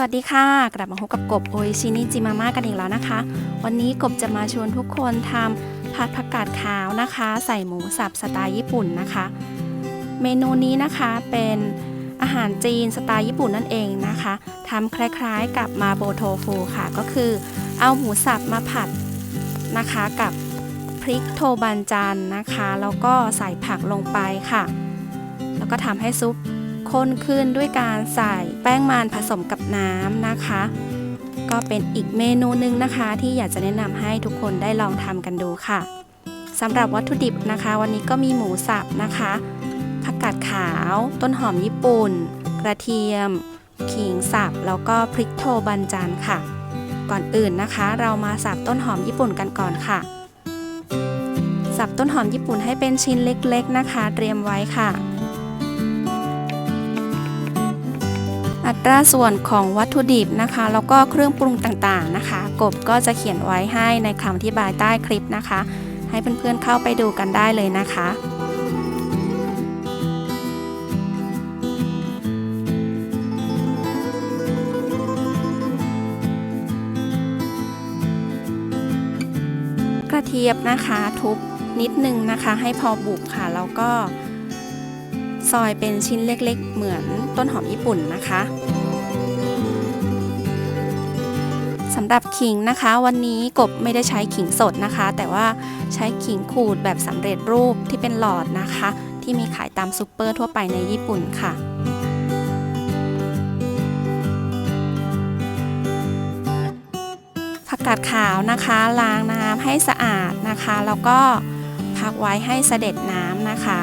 สวัสดีค่ะ กลับมาพบกับกบโออิชินิจิมาม่ากันอีกแล้วนะคะ วันนี้กบจะมาชวนทุกคนทำผัดผักกาดขาวนะคะ ใส่หมูสับสไตล์ญี่ปุ่นนะคะ เมนูนี้นะคะเป็นอาหารจีนสไตล์ญี่ปุ่นนั่นเองนะคะทำคล้ายๆกับมาโบโทฟูค่ะ ก็คือเอาหมูสับมาผัดนะคะกับพริกโทบันจันนะคะแล้วก็ใส่ผักลงไปค่ะ แล้วก็ทำให้ซุป ข้นขึ้นด้วยการใส่แป้งมันผสมกับน้ำนะคะ ก็เป็นอีกเมนูหนึ่งนะคะ ที่อยากจะแนะนำให้ทุกคนได้ลองทำกันดูค่ะสำหรับวัตถุดิบนะคะ วันนี้ก็มีหมูสับนะคะผักกาดขาว ต้นหอมญี่ปุ่น กระเทียม ขิงสับแล้วก็พริกโทบันจานค่ะ ก่อนอื่นนะคะ เรามาสับต้นหอมญี่ปุ่นกันก่อนค่ะสับต้นหอมญี่ปุ่นให้เป็นชิ้นเล็กๆนะคะ เตรียมไว้ค่ะ อัตราส่วนของวัตถุดิบนะคะ แล้วก็เครื่องปรุงต่างๆนะคะ กบก็จะเขียนไว้ให้ในคำอธิบายใต้คลิปนะคะ ให้เพื่อนๆเข้าไปดูกันได้เลยนะคะกระเทียมนะคะทุบนิดนึงนะคะ ให้พอบุบค่ะ แล้วก็ซอยเป็นชิ้นเล็กๆ เหมือน ต้นหอมญี่ปุ่นนะคะสำหรับขิงนะคะ วันนี้กบไม่ได้ใช้ขิงสดนะคะ แต่ว่าใช้ขิงขูดแบบสำเร็จรูปที่เป็นหลอดนะคะ ที่มีขายตามซูเปอร์ทั่วไปในญี่ปุ่นค่ะผักกาดขาวนะคะล้างน้ำให้สะอาดนะคะ แล้วก็พักไว้ให้เสด็จน้ำนะคะ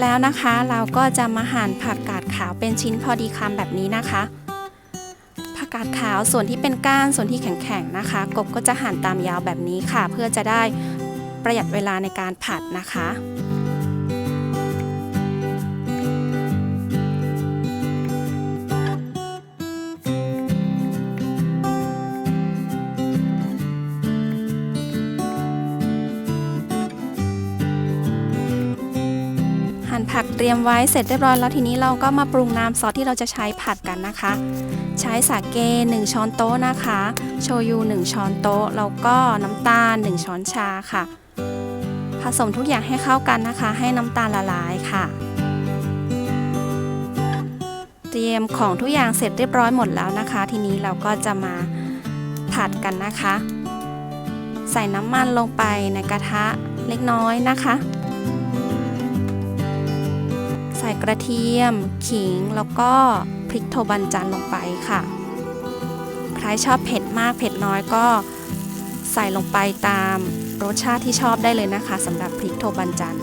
แล้วนะคะ เราก็จะมาหั่นผักกาดขาวเป็นชิ้นพอดีคำแบบนี้นะคะ ผักกาดขาวส่วนที่เป็นก้านส่วนที่แข็งๆนะคะ กบก็จะหั่นตามยาวแบบนี้ค่ะ เพื่อจะได้ประหยัดเวลาในการผัดนะคะ หั่นผักเตรียมไว้เสร็จเรียบร้อยแล้วทีนี้เราก็มาปรุงน้ำซอสที่เราจะใช้ผัดกันนะคะ ใช้สาเก 1 ช้อนโต๊ะนะคะ โชยุ 1 ช้อนโต๊ะแล้วก็น้ำตาล 1 ช้อนชาค่ะ ผสมทุกอย่างให้เข้ากันนะคะ ให้น้ำตาลละลายค่ะ เตรียมของทุกอย่างเสร็จเรียบร้อยหมดแล้วนะคะ ทีนี้เราก็จะมาผัดกันนะคะ ใส่น้ำมันลงไปในกระทะเล็กน้อยนะคะ ส่กระเทียม ขิง แล้วก็พริกโทบันจันลงไปค่ะ ใครชอบเผ็ดมากเผ็ดน้อยก็ใส่ลงไปตามรสชาติที่ชอบได้เลยนะคะสำหรับพริกโทบันจัน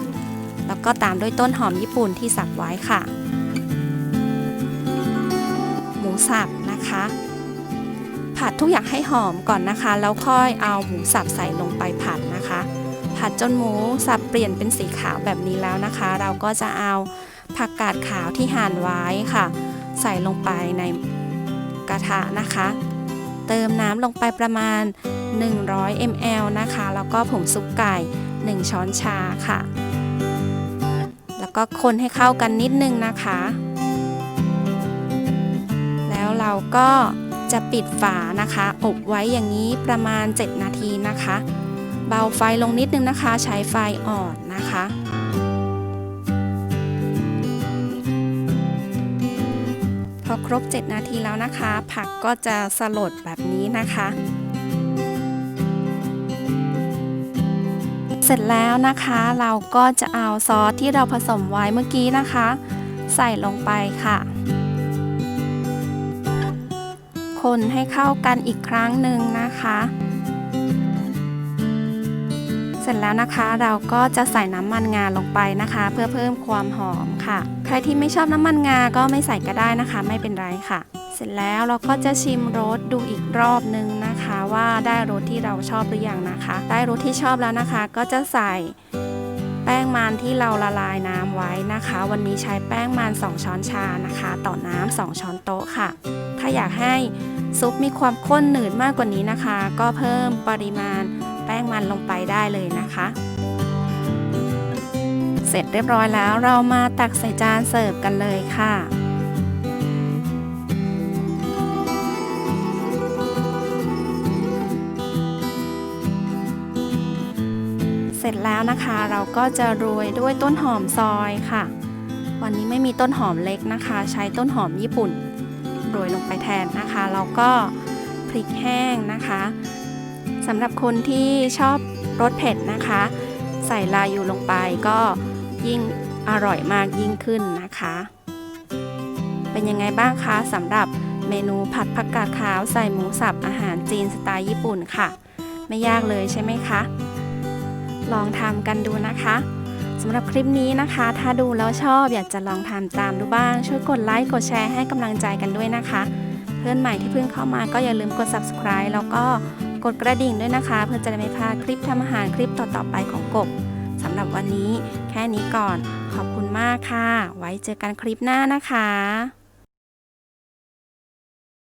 แล้วก็ตามด้วยต้นหอมญี่ปุ่นที่สับไว้ค่ะ หมูสับนะคะ ผัดทุกอย่างให้หอมก่อนนะคะ แล้วค่อยเอาหมูสับใส่ลงไปผัดนะคะ ผัดจนหมูสับเปลี่ยนเป็นสีขาวแบบนี้แล้วนะคะ เราก็จะเอา ผักกาดขาวที่หั่นไว้ค่ะ ใส่ลงไปในกระทะนะคะ เติมน้ำลงไปประมาณ 100 ml นะคะ แล้วก็ผงซุปไก่ 1 ช้อนชาค่ะ แล้วก็คนให้เข้ากันนิดนึงนะคะ แล้วเราก็จะปิดฝานะคะ อบไว้อย่างนี้ประมาณ 7 นาทีนะคะ เบาไฟลงนิดนึงนะคะ ใช้ไฟอ่อนนะคะ ครบ 7 นาทีแล้วนะคะ ผักก็จะสลดแบบนี้นะคะ เสร็จแล้วนะคะเราก็จะเอาซอสที่เราผสมไว้เมื่อกี้นะคะ ใส่ลงไปค่ะ คนให้เข้ากันอีกครั้งหนึ่งนะคะ เสร็จแล้วนะคะเราก็จะใส่น้ำมันงาลงไปนะคะ เพื่อเพิ่มความหอมค่ะ ใครที่ไม่ชอบน้ำมันงาก็ไม่ใส่ก็ได้นะคะ ไม่เป็นไรค่ะ เสร็จแล้วเราก็จะชิมรสดูอีกรอบนึงนะคะ ว่าได้รสที่เราชอบหรือยังนะคะ ได้รสที่ชอบแล้วนะคะ ก็จะใส่แป้งมันที่เราละลายน้ำไว้นะคะ วันนี้ใช้แป้งมัน 2 ช้อนชานะคะ ต่อน้ำ2ช้อนโต๊ะค่ะ ถ้าอยากให้ซุปมีความข้นหนืดมากกว่านี้นะคะ ก็เพิ่มปริมาณ แป้งมันลงไปได้เลยนะคะ เสร็จเรียบร้อยแล้วเรามาตักใส่จานเสิร์ฟกันเลยค่ะเสร็จแล้วนะคะเราก็จะโรยด้วยต้นหอมซอยค่ะ วันนี้ไม่มีต้นหอมเล็กนะคะ ใช้ต้นหอมญี่ปุ่นโรยลงไปแทนนะคะแล้วก็พริกแห้งนะคะ สำหรับคนที่ชอบรสเผ็ดนะคะ ใส่ลายูลงไปก็ยิ่งอร่อยมากยิ่งขึ้นนะคะ เป็นยังไงบ้างคะสำหรับเมนูผัดผักกาดขาวใส่หมูสับอาหารจีนสไตล์ญี่ปุ่นค่ะ ไม่ยากเลยใช่ไหมคะ ลองทำกันดูนะคะสำหรับคลิปนี้นะคะ ถ้าดูแล้วชอบอยากจะลองทำตามดูบ้าง ช่วยกดไลค์กดแชร์ให้กำลังใจกันด้วยนะคะ เพื่อนใหม่ที่เพิ่งเข้ามาก็อย่าลืมกด subscribe แล้วก็ กดกระดิ่งด้วยนะคะ เพื่อจะได้ไม่พลาดคลิปทำอาหารคลิปต่อๆไปของกบสำหรับวันนี้แค่นี้ก่อน ขอบคุณมากค่ะ ไว้เจอกันคลิปหน้านะคะ